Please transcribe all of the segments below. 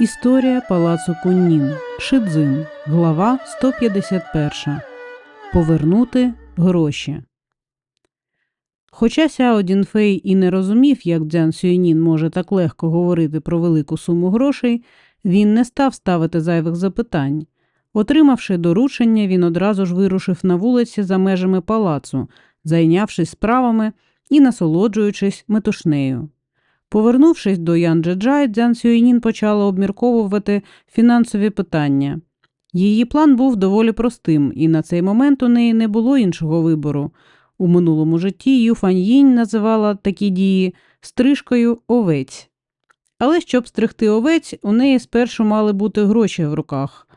Історія палацу Куннін. Шидзин. Глава 151. Повернути гроші. Хоча Сяо Дінфей і не розумів, як Дзян Сюєнін може так легко говорити про велику суму грошей, він не став ставити зайвих запитань. Отримавши доручення, він одразу ж вирушив на вулиці за межами палацу, зайнявшись справами і насолоджуючись метушнею. Повернувшись до Янджеджай, Дзян Сюєнін почала обмірковувати фінансові питання. Її план був доволі простим, і на цей момент у неї не було іншого вибору. У минулому житті Ю Фаньїнь називала такі дії стрижкою овець. Але щоб стригти овець, у неї спершу мали бути гроші в руках.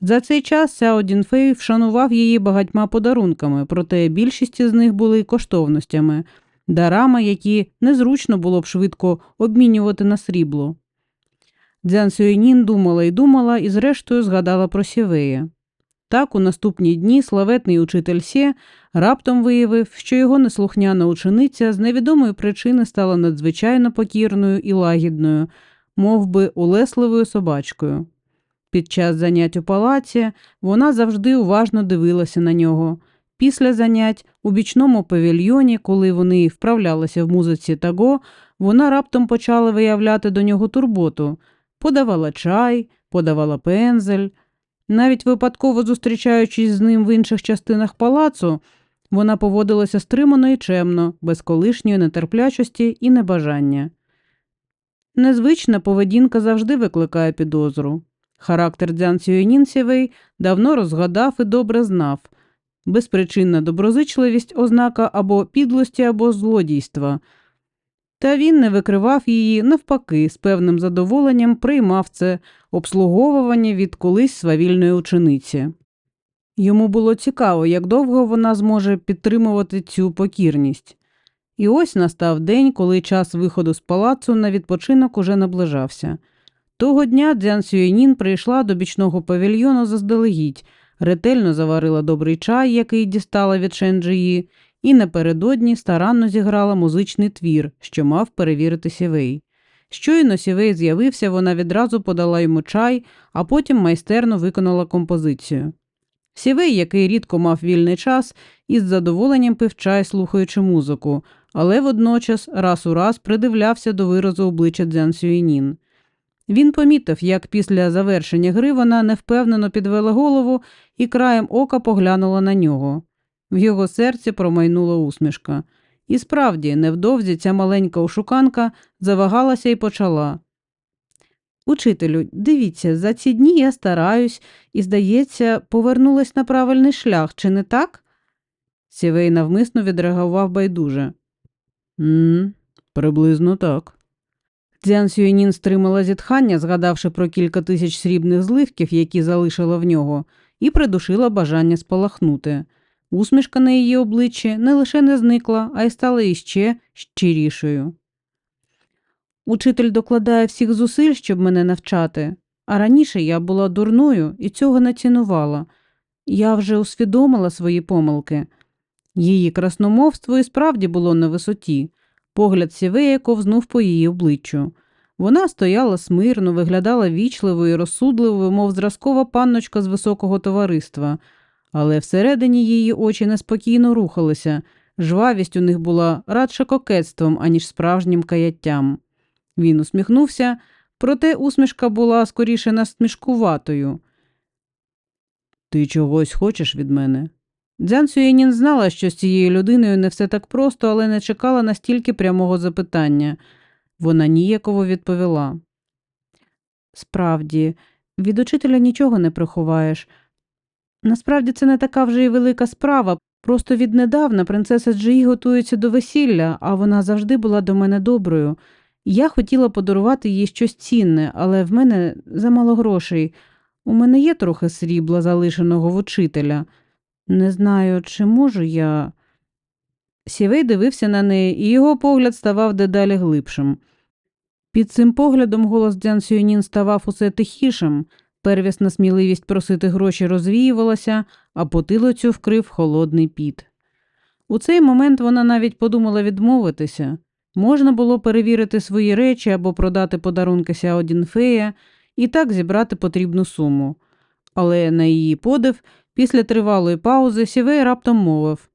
За цей час Сяо Дінфей вшанував її багатьма подарунками, проте більшість з них були коштовностями – дарами, які незручно було б швидко обмінювати на срібло. Дзян Сюєнін думала і думала і, зрештою, згадала про Сєвея. Так, у наступні дні славетний учитель Сє раптом виявив, що його неслухняна учениця з невідомої причини стала надзвичайно покірною і лагідною, мов би улесливою собачкою. Під час занять у палаці вона завжди уважно дивилася на нього, Після занять у бічному павільйоні, коли вони вправлялися в музиці таго, вона раптом почала виявляти до нього турботу, подавала чай, подавала пензель. Навіть випадково зустрічаючись з ним в інших частинах палацу, вона поводилася стримано і чемно, без колишньої нетерплячості і небажання. Незвична поведінка завжди викликає підозру. Характер Дзян Сюєнінсєвей давно розгадав і добре знав безпричинна доброзичливість ознака або підлості, або злодійства. Та він не викривав її, навпаки, з певним задоволенням приймав це обслуговування від колись свавільної учениці. Йому було цікаво, як довго вона зможе підтримувати цю покірність. І ось настав день, коли час виходу з палацу на відпочинок уже наближався. Того дня Дзян Сюєнін прийшла до бічного павільйону заздалегідь, ретельно заварила добрий чай, який дістала від Шенджиї, і напередодні старанно зіграла музичний твір, що мав перевірити сівей. Щойно сівей з'явився, вона відразу подала йому чай, а потім майстерно виконала композицію. Сівей, який рідко мав вільний час, із задоволенням пив чай, слухаючи музику, але водночас раз у раз придивлявся до виразу обличчя Дзян Сюєнін. Він помітив, як після завершення гри вона невпевнено підвела голову і краєм ока поглянула на нього. В його серці промайнула усмішка. І справді, невдовзі ця маленька ошуканка завагалася і почала. Учителю, дивіться, за ці дні я стараюсь і, здається, повернулась на правильний шлях, чи не так? Сівей навмисно відреагував байдуже. «М-м, Приблизно так. Дзян Сюєнін стримала зітхання, згадавши про кілька тисяч срібних зливків, які залишила в нього, і придушила бажання спалахнути. Усмішка на її обличчі не лише не зникла, а й стала іще щирішою. Учитель докладає всіх зусиль, щоб мене навчати, а раніше я була дурною і цього не цінувала. Я вже усвідомила свої помилки. Її красномовство і справді було на висоті. Погляд сівея ковзнув по її обличчю. Вона стояла смирно, виглядала вічливою, і розсудливою, мов зразкова панночка з високого товариства, але всередині її очі неспокійно рухалися, жвавість у них була радше кокетством, аніж справжнім каяттям. Він усміхнувся, проте усмішка була скоріше насмішкуватою. Ти чогось хочеш від мене? Дзян Сюєнін знала, що з цією людиною не все так просто, але не чекала настільки прямого запитання. Вона ніяково відповіла. Справді, від учителя нічого не приховаєш. Насправді це не така вже й велика справа. Просто віднедавна принцеса Джиї готується до весілля, а вона завжди була до мене доброю. Я хотіла подарувати їй щось цінне, але в мене замало грошей. У мене є трохи срібла, залишеного в учителя. Не знаю, чи можу я. Сівей дивився на неї, і його погляд ставав дедалі глибшим. Під цим поглядом голос Дзян Сюєнін ставав усе тихішим, первісна сміливість просити гроші розвіювалася, а потилицю вкрив холодний піт. У цей момент вона навіть подумала відмовитися можна було перевірити свої речі або продати подарунки Сяо Дінфея, і так зібрати потрібну суму. Але на її подив, після тривалої паузи, Сівей раптом мовив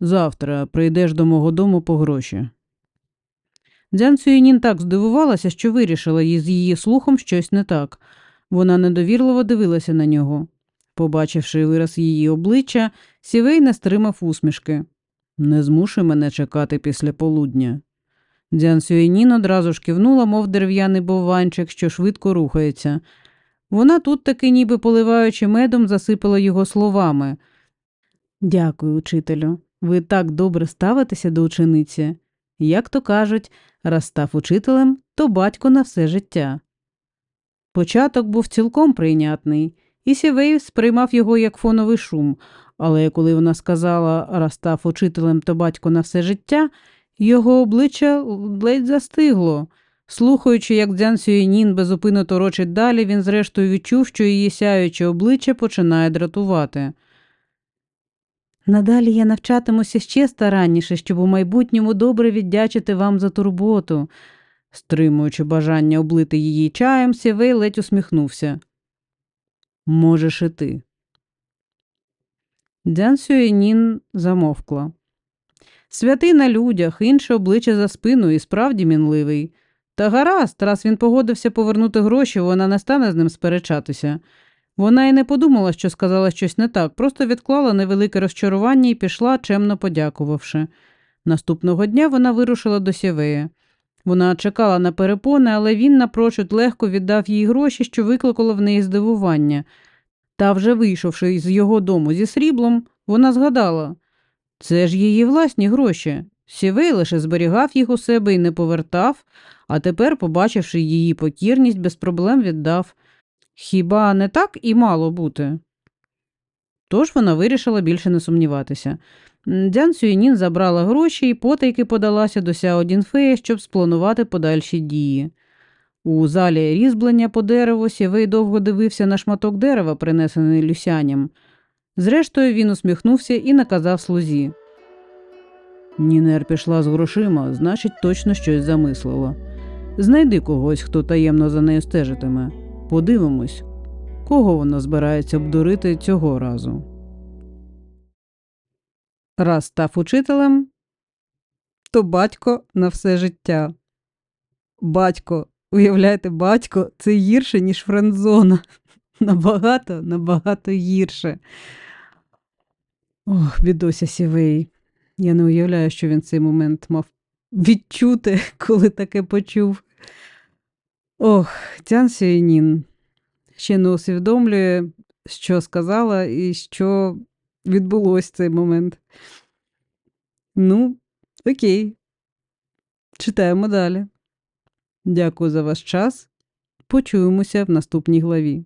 Завтра прийдеш до мого дому по гроші. Дзян Цюєнін так здивувалася, що вирішила з її слухом щось не так. Вона недовірливо дивилася на нього. Побачивши вираз її обличчя, Сівей не стримав усмішки. Не змушуй мене чекати після полудня. Дзян Сюєнін одразу ж кивнула, мов дерев'яний бовванчик, що швидко рухається. Вона тут таки, ніби поливаючи медом, засипала його словами. Дякую, учителю. Ви так добре ставитеся до учениці. Як то кажуть, раз став учителем, то батько на все життя. Початок був цілком прийнятний, і Сівей сприймав його як фоновий шум, але коли вона сказала раз став учителем, то батько на все життя, його обличчя ледь застигло. Слухаючи, як Дзян Сюєнін безупинно торочить далі, він зрештою відчув, що її сяюче обличчя починає дратувати. Надалі я навчатимуся ще старанніше, щоб у майбутньому добре віддячити вам за турботу. Стримуючи бажання облити її чаєм, Сівей ледь усміхнувся. Можеш і ти. Дзян Сюєнін замовкла. Святий на людях, інше обличчя за спиною і справді мінливий. Та гаразд, раз він погодився повернути гроші, вона не стане з ним сперечатися. Вона й не подумала, що сказала щось не так, просто відклала невелике розчарування і пішла, чемно подякувавши. Наступного дня вона вирушила до Сєвея. Вона чекала на перепони, але він напрочуд легко віддав їй гроші, що викликало в неї здивування. Та, вже вийшовши з його дому зі сріблом, вона згадала це ж її власні гроші. Сівей лише зберігав їх у себе і не повертав, а тепер, побачивши її покірність, без проблем віддав. Хіба не так і мало бути? Тож вона вирішила більше не сумніватися. Дзян Сюєнін забрала гроші і потайки подалася до Сяо Дінфея, щоб спланувати подальші дії. У залі різьблення по дереву Сєвей довго дивився на шматок дерева, принесений Люсяням. Зрештою, він усміхнувся і наказав слузі. Нінер пішла з грошима, значить, точно щось замислила. Знайди когось, хто таємно за нею стежитиме. Подивимось, кого вона збирається обдурити цього разу. Раз став учителем, то батько на все життя. Батько, уявляєте, батько це гірше, ніж френдзона. Набагато, набагато гірше. Ох, бідося Сівей. Я не уявляю, що він цей момент мав відчути, коли таке почув. Ох, Тян Сюєнін ще не усвідомлює, що сказала і що відбулось в цей момент. Ну, окей. Читаємо далі. Дякую за ваш час. Почуємося в наступній главі.